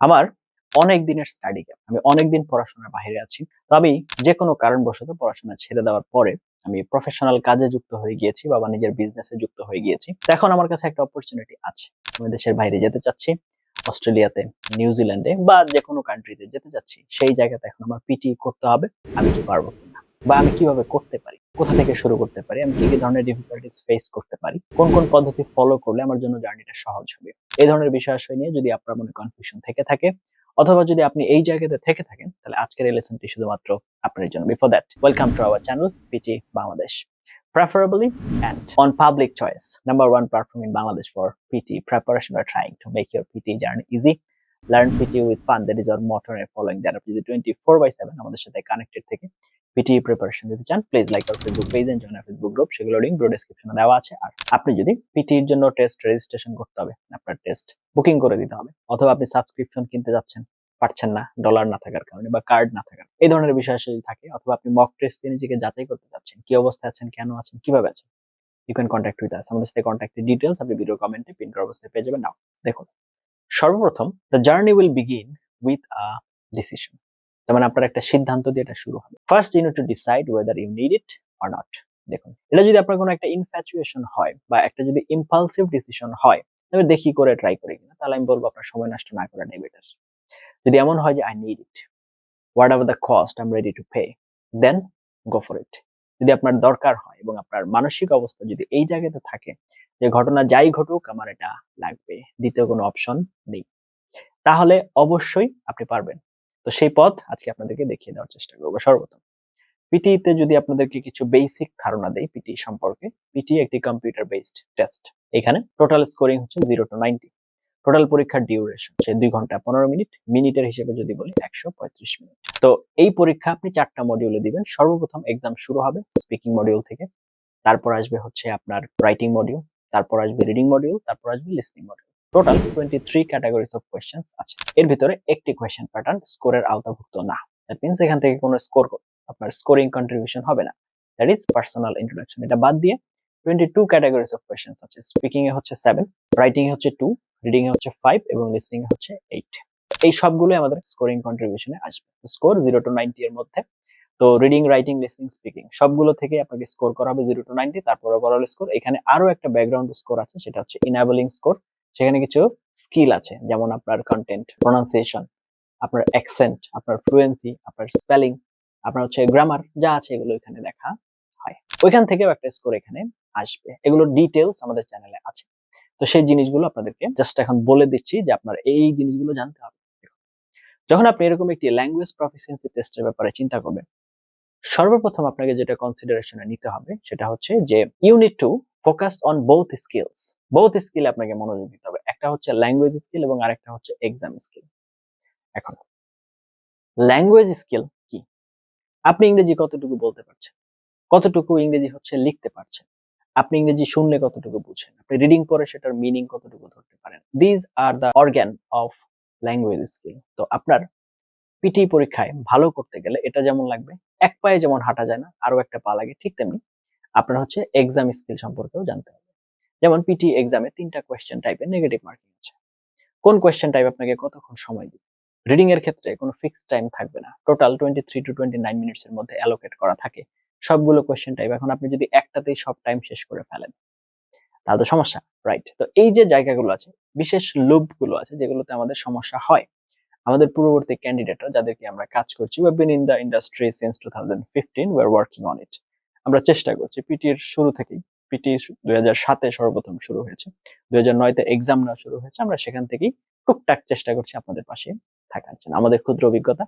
আমার অনেক দিনের স্টাডি গ্যাপ আমি অনেক দিন পড়াশোনার বাইরে আছি। তো আমি যে কোনো কারণবশত পড়াশোনা ছেড়ে দেওয়ার পরে আমি প্রফেশনাল কাজে যুক্ত হয়ে গিয়েছি বা নিজের বিজনেসে যুক্ত হয়ে গিয়েছি। এখন আমার কাছে একটা অপরচুনিটি আছে। আমি দেশের বাইরে যেতে চাচ্ছি, অস্ট্রেলিয়াতে, নিউজিল্যান্ডে বা যে কোনো কান্ট্রিতে যেতে চাচ্ছি, সেই জায়গাতে এখন আমার পিটি করতে হবে, আমি কি পারব? বা আমি কীভাবে করতে পারি? কোথা থেকে শুরু করতে পারি? আমি কি কি ধরনের ডিফিকাল্টিস ফেস করতে পারি? কোন কোন পদ্ধতি ফলো করলে আমার জন্য জার্নিটা সহজ হবে? এই ধরনের বিষয় নিয়ে যদি আপনার মনে কনফিউশন থেকে থাকে, অথবা যদি আপনি এই জায়গাতে থেকে থাকেন, তাহলে আজকের এই লেসনটি শুধুমাত্র আপনার জন্য। Before that welcome to our channel PT Bangladesh preferably and on public choice. Number one platform in bangladesh for pt preparation or trying to make your pt journey easy. Learn pt with fun, that is our motto and following that আপনি যদি 24 by 7 আমাদের সাথে connected থেকে। PT preparation দিতে চান please like our Facebook page and join our Facebook group সেগুলো link bro ডেসক্রিপশনে দেওয়া আছে। আর আপনি যদি পিটির জন্য টেস্ট রেজিস্ট্রেশন করতে হবে, আপনার টেস্ট বুকিং করে দিতে হবে, অথবা আপনি সাবস্ক্রিপশন কিনতে যাচ্ছেন, পারছেন না ডলার না থাকার কারণে বা কার্ড না থাকার, এই ধরনের বিষয় যদি থাকে, অথবা আপনি মক টেস্ট দিয়ে নিজেকে যাচাই করতে চাচ্ছেন কি অবস্থায় আছেন, কেন আছেন, কীভাবে আছেন you can contact with us আমাদের সাথে কন্ট্যাক্টের ডিটেলস আপনি ভিডিও কমেন্টে পিন করা অবস্থায় পেয়ে যাবেন। নাও, দেখুন, সর্বপ্রথম the journey will begin with a decision তার মানে আপনার একটা সিদ্ধান্ত দিয়ে এটা শুরু হবে। First you to decide whether you need it or not দেখুন, এটা যদি আপনার কোনো একটা ইনফ্যাচুয়েশন হয় বা একটা যদি ইম্পালসিভ ডিসিশন হয় তবে দেখি করে ট্রাই করি কিনা, তাহলে আমি বলব আপনার সময় নষ্ট না করাটাই বেটার যদি এমন হয় যে I need it whatever the cost I am ready to pay then go for it যদি আপনার দরকার হয় এবং আপনার মানসিক অবস্থা যদি এই জায়গাতে থাকে, যে ঘটনা যাই ঘটুক, আমার এটা লাগবে, দ্বিতীয় কোনো অপশন নেই। তাহলে অবশ্যই আপনি পারবেন। তো সেই পথ আজকে আপনাদেরকে দেখিয়ে দেওয়ার চেষ্টা করব সর্বপ্রথম। পিটিতে যদি আপনাদেরকে কিছু বেসিক ধারণা দেই পিটি সম্পর্কে পিটি একটি কম্পিউটার বেসড টেস্ট এখানে টোটাল স্কোরিং হচ্ছে জিরো টু নাইনটি টোটাল পরীক্ষার ডিউরেশন সে দুই ঘণ্টা পনেরো মিনিট। মিনিটের হিসেবে যদি বলি একশো পঁয়ত্রিশ মিনিট। তো এই পরীক্ষা আপনি চারটা মডিউলে দিবেন। সর্বপ্রথম এক্সাম শুরু হবে স্পিকিং মডিউল থেকে। তারপর আসবে হচ্ছে আপনার রাইটিং মডিউল তারপর আসবে রিডিং মডিউল তারপর আসবে listening module total twenty three categories of question আছে। এর ভিতরে একটি কোয়েশ্চেন প্যাটার্ন স্কোরের আওতাভুক্ত না। দ্যাট মিনস এখান থেকে কোনো স্কোর আপনার স্কোরিং কন্ট্রিবিউশন হবে না। দ্যাট ইজ পার্সোনাল ইন্ট্রোডাকশন এটা বাদ দিয়ে twenty two categories of question আছে। স্পিকিং এ হচ্ছে সেভেন রাইটিং এ হচ্ছে টু রিডিং এ হচ্ছে ফাইভ এবং লিসনিং এ হচ্ছে এইট এই সবগুলো আমাদের স্কোরিং কন্ট্রিবিউশনে আসবে। স্কোর জিরো টু নাইনটি এর মধ্যে। তো রিডিং রাইটিং লিসনিং স্পিকিং সবগুলো থেকে আপনাকে স্কোর করা হবে জিরো টু নাইনটি তারপর ওভারঅল স্কোর এখানে আরও একটা ব্যাকগ্রাউন্ড স্কোর আছে, সেটা হচ্ছে ইনাবলিং স্কোর সেখানে কিছু স্কিল আছে, যেমন আপনার কন্টেন্ট প্রোনাউন্সিয়েশন আপনার অ্যাকসেন্ট আপনার ফ্লুয়েন্সি আপনার স্পেলিং আপনার হচ্ছে গ্রামার যা আছে এগুলো এখানে দেখা হয়। ওইখান থেকেও একটা স্কোর এখানে আসবে। এগুলো ডিটেলস আমাদের চ্যানেলে আছে। তো সেই জিনিসগুলো আপনাদেরকে জাস্ট এখন বলে দিচ্ছি যে আপনার এই জিনিসগুলো জানতে হবে। যখন আপনি এরকম একটি ল্যাঙ্গুয়েজ প্রফিসিয়েন্সি টেস্টের ব্যাপারে চিন্তা করবেন, সর্বপ্রথম আপনাকে যেটা কনসিডারেশনে নিতে হবে সেটা হচ্ছে যে you need to focus on both skills both skill আপনাকে মনোযোগ দিতে হবে। একটা হচ্ছে ল্যাঙ্গুয়েজ স্কিল এবং আরেকটা হচ্ছে এক্সাম স্কিল এখন ল্যাঙ্গুয়েজ স্কিল কি? আপনি ইংরেজি কতটুকু বলতে পারছেন? কতটুকু ইংরেজি হচ্ছে লিখতে পারছেন? আপনি ইংরেজি শুনলে কতটুকু বুঝেন? আপনি রিডিং পরে সেটার মিনিং কতটুকু ধরতে পারেন? These are the organ of language skill তো আপনার পিটি পরীক্ষায় ভালো করতে গেলে এটা যেমন লাগবে, এক পায়ে যেমন হাঁটা যায় না আরও একটা পা লাগে, ঠিক তেমনি আপনার হচ্ছে এক্সাম স্কিল সম্পর্কেও জানতে হবে। যেমন পিটি এক্সামে তিনটা কোয়েশ্চেন টাইপের নেগেটিভ মার্কিং আছে। কোন কোয়েশ্চেন টাইপ আপনাকে কতক্ষণ সময় দিবে? রিডিং এর ক্ষেত্রে কোনো ফিক্সড টাইম থাকবে না। Total twenty three to twenty nine minutes এর মধ্যে অ্যালোকেট করা থাকে। সবগুলো কোয়েশ্চেন টাইপ এখন আপনি যদি একটাতেই সব টাইম শেষ করে ফেলেন, তাহলে তো সমস্যা রাইট তো এই যে জায়গাগুলো আছে, বিশেষ লুপগুলো আছে, যেগুলোতে আমাদের সমস্যা হয়, আমাদের পূর্ববর্তী ক্যান্ডিডেটরা যাদেরকে আমরা কাজ করছি we've in the industry since two thousand fifteen we're working on it আমরা চেষ্টা করছি। পিটির শুরু থেকেই পিটি দুই হাজার সাতে সর্বপ্রথম শুরু হয়েছে। দুই হাজার নয়তে এক্সাম নেওয়া শুরু হয়েছে। আমরা সেখান থেকেই টুকটাক চেষ্টা করছি আপনাদের পাশে থাকার জন্য, আমাদের ক্ষুদ্র অভিজ্ঞতা।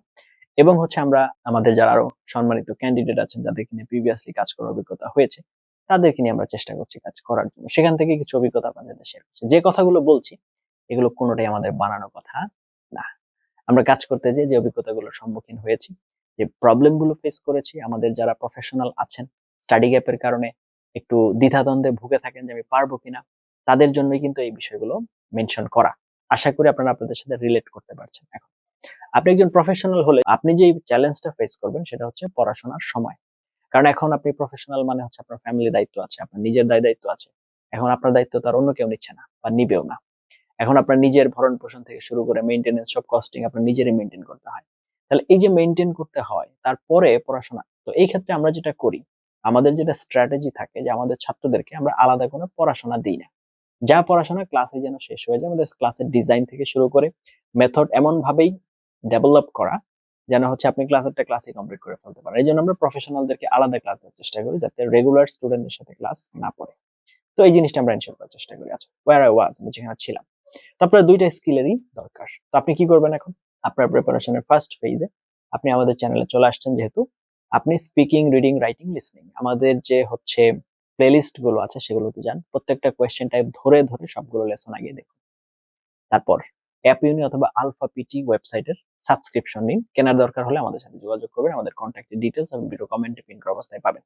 এবং হচ্ছে আমরা, আমাদের যারা আরও সম্মানিত ক্যান্ডিডেট আছেন, যাদের নিয়ে প্রিভিয়াসলি কাজ করার অভিজ্ঞতা হয়েছে, তাদেরকে নিয়ে আমরা চেষ্টা করছি কাজ করার জন্য। সেখান থেকে কিছু অভিজ্ঞতা আপনাদের শেয়ার করছি। যে কথাগুলো বলছি, এগুলো কোনোটাই আমাদের বানানো কথা না। আমরা কাজ করতে যে যে অভিজ্ঞতাগুলোর সম্মুখীন হয়েছি, যে প্রবলেমগুলো ফেস করেছি, আমাদের যারা প্রফেশনাল আছেন স্টাডি গ্যাপের কারণে একটু দ্বিধাদ্বন্দ্বে ভুগে থাকেন যে আমি পারব কিনা, তাদের জন্যই কিন্তু এই বিষয়গুলো মেনশন করা। আশা করি আপনারা আপনাদের সাথে রিলেট করতে পারছেন এখন। আপনি একজন প্রফেশনাল হলে আপনি যে চ্যালেঞ্জটা ফেস করবেন সেটা হচ্ছে পড়াশোনার সময়। কারণ এখন আপনি প্রফেশনাল মানে হচ্ছে আপনার ফ্যামিলি দায়িত্ব আছে, আপনার নিজের দায় দায়িত্ব আছে। এখন আপনার দায়িত্ব তার অন্য কেউ নিচ্ছে না বা নিবেও না। এখন আপনার নিজের ভরণ পোষণ থেকে শুরু করে মেইনটেনেন্স সব কস্টিং আপনার নিজেরই মেনটেন করতে হয়। তাহলে এই যে মেনটেন করতে হয়, তারপরে পড়াশোনা, তো এই ক্ষেত্রে আমরা যেটা করি আমাদের যেটা স্ট্র্যাটেজি থাকে যে আমাদের ছাত্রদেরকে আমরা আলাদা কোনো পড়াশোনা দিই না। যা পড়াশোনা ক্লাসে যেন শেষ হয়ে যায়, আমাদের ক্লাসের ডিজাইন থেকে শুরু করে মেথড এমন ভাবেই ডেভেলপ করা যেন হচ্ছে আপনি ক্লাসেরটা ক্লাসে কমপ্লিট করে ফেলতে পারেন। এই জন্য আমরা প্রফেশনালদেরকে আলাদা ক্লাস দেওয়ার চেষ্টা করি যাতে রেগুলার স্টুডেন্টদের সাথে ক্লাস না পড়ে। তো এই জিনিসটা আমরা এনশিওর করার চেষ্টা করি। আচ্ছা ওয়ার আই ওয়াজ আমি যেখানে ছিলাম। তারপরে দুইটা স্কিলেরই দরকার। তো আপনি কি করবেন এখন? আপনার প্রিপারেশনের ফার্স্ট ফেজে আপনি আমাদের চ্যানেলে চলে আসছেন যেহেতু আপনি স্পিকিং রিডিং রাইটিং লিসনিং আমাদের যে হচ্ছে প্লেলিস্টগুলো আছে সেগুলোতে যান। প্রত্যেকটা কোয়েশ্চেন টাইপ ধরে ধরে সবগুলো লেসন আগে দেখুন। তারপর অ্যাপ ইউনি অথবা আলফা পিটি ওয়েবসাইটের সাবস্ক্রিপশন নিন। কেনার দরকার হলে আমাদের সাথে যোগাযোগ করবেন, আমাদের কন্ট্যাক্টের ডিটেলস এবং ভিডিও কমেন্টে পিন করা অবস্থায় পাবেন।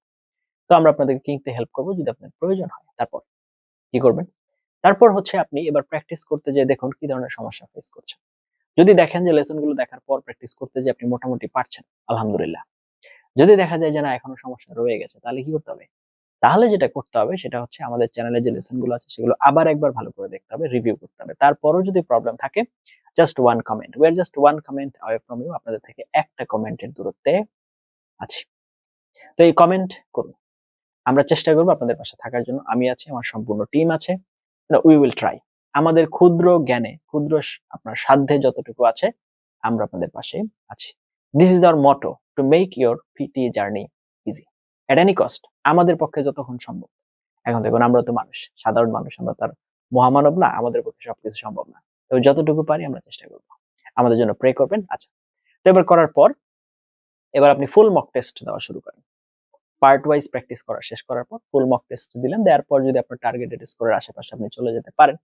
তো আমরা আপনাদেরকে কিনতে হেল্প করব যদি আপনার প্রয়োজন হয়? তারপর কি করবেন? তারপর হচ্ছে আপনি এবার প্র্যাকটিস করতে যে দেখুন কি ধরনের সমস্যা ফেস করছেন যদি দেখেন যে লেসনগুলো দেখার পর প্র্যাকটিস করতে যে আপনি মোটামুটি পারছেন, আলহামদুলিল্লাহ। যদি দেখা যায় যে না, এখনও সমস্যা রয়ে গেছে, তাহলে কি করতে হবে? তাহলে যেটা করতে হবে সেটা হচ্ছে আমাদের চ্যানেলে যে লেসনগুলো আছে সেগুলো আবার একবার ভালো করে দেখতে হবে রিভিউ করতে হবে। তারপরও যদি প্রবলেম থাকে just one comment R just one comment away from you আপনাদের থেকে একটা কমেন্টের দূরত্বে আছি। তো এই কমেন্ট করুন। আমরা চেষ্টা করব আপনাদের পাশে থাকার জন্য। আমি আছি, আমার সম্পূর্ণ টিম আছে। উই উইল ট্রাই আমাদের ক্ষুদ্র জ্ঞানে, ক্ষুদ্র আপনার সাধ্যে যতটুকু আছে, আমরা আপনাদের পাশে আছি। This is our motto to make your PT journey easy at any cost আমাদের পক্ষে যতক্ষণ সম্ভব। এখন দেখুন, আমরা তো মানুষ, সাধারণ মানুষ, আমরা তার মহামানব না, আমাদের পক্ষে সবকিছু সম্ভব না। তো যতটুকু পারি আমরা চেষ্টা করব। আমাদের জন্য প্রে করবেন আচ্ছা। তো এবার করার পর, এবার আপনি ফুল মক টেস্ট দেওয়া শুরু করেন। পার্ট ওয়াইজ প্র্যাকটিস করা শেষ করার পর ফুল মক টেস্ট দিলেন, দেওয়ার পর যদি আপনার টার্গেটেড স্কোরের আশেপাশে আপনি চলে যেতে পারেন,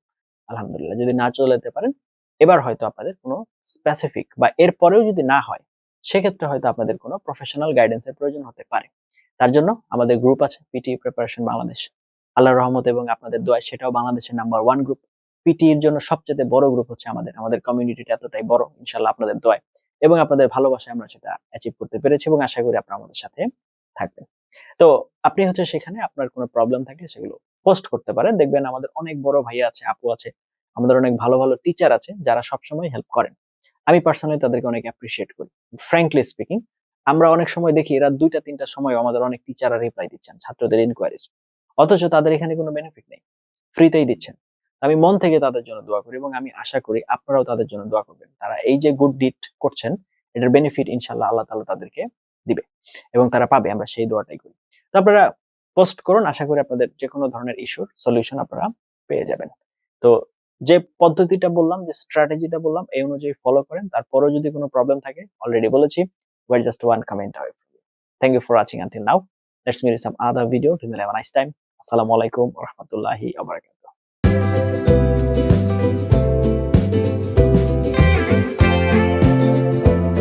আলহামদুলিল্লাহ, যদি না চলে যেতে পারেন, এবার হয়তো আপনাদের কোনো স্পেসিফিক বা এরপরেও যদি না হয় সেক্ষেত্রে হয়তো আপনাদের কোনো প্রফেশনাল গাইডেন্সের প্রয়োজন হতে পারে। তার জন্য আমাদের গ্রুপ আছে পিটি প্রিপারেশন বাংলাদেশ আল্লাহ রহমত এবং আপনাদের দোয়া সেটাও বাংলাদেশের নাম্বার ওয়ান গ্রুপ পিটি এর জন্য সবচেয়ে বড় গ্রুপ হচ্ছে আমাদের। আমাদের কমিউনিটিটা এতটাই বড় ইনশাল্লাহ আপনাদের দোয়ায়। এবং আপনাদের ভালোবাসায় আমরা সেটা অ্যাচিভ করতে পেরেছি এবং আশা করি আপনারা আমাদের সাথে থাকবেন। তো আপনি হচ্ছে সেখানে আপনার কোনো প্রবলেম থাকলে সেগুলো পোস্ট করতে পারেন। দেখবেন আমাদের অনেক বড় ভাইয়া আছে, আপু আছে। আমাদের অনেক ভালো ভালো টিচার আছে যারা সবসময় হেল্প করেন। আমি পার্সোনালি তাদেরকে অনেক অ্যাপ্রিসিয়েট করি। ফ্র্যাঙ্কলি স্পিকিং আমরা অনেক সময় দেখি এরা দুইটা, তিনটা সময় আমাদের অনেক টিচাররা রিপ্লাই দিচ্ছেন, ছাত্রদের ইনকোয়ারিজ অথচ তাদের এখানে কোনো বেনিফিট নেই। ফ্রিতেই দিচ্ছেন। আমি মন থেকে তাদের জন্য দোয়া করি এবং আমি আশা করি আপনারাও তাদের জন্য দোয়া করবেন। তারা এই যে গুড ডিট করছেন, এটার বেনিফিট ইনশাল্লাহ আল্লাহ তালা তাদেরকে দিবে এবং তারা পাবে, আমরা সেই দোয়াটাই করি। তো আপনারা পোস্ট করুন, আশা করি আপনাদের যে কোনো ধরনের ইস্যুর সলিউশন আপনারা পেয়ে যাবেন। তো যে পদ্ধতিটা বললাম, যে স্ট্র্যাটেজিটা বললাম, এই অনুযায়ী ফলো করেন। তারপরও যদি কোনো প্রবলেম থাকে অলরেডি বলেছি ওয়ার জাস্ট ওয়ান কমেন্ট হবে thank you for watching until now let's meet some other video to মিলে নাইস টাইম আসসালামু আলাইকুম রহমতুল্লাহি আবারকাত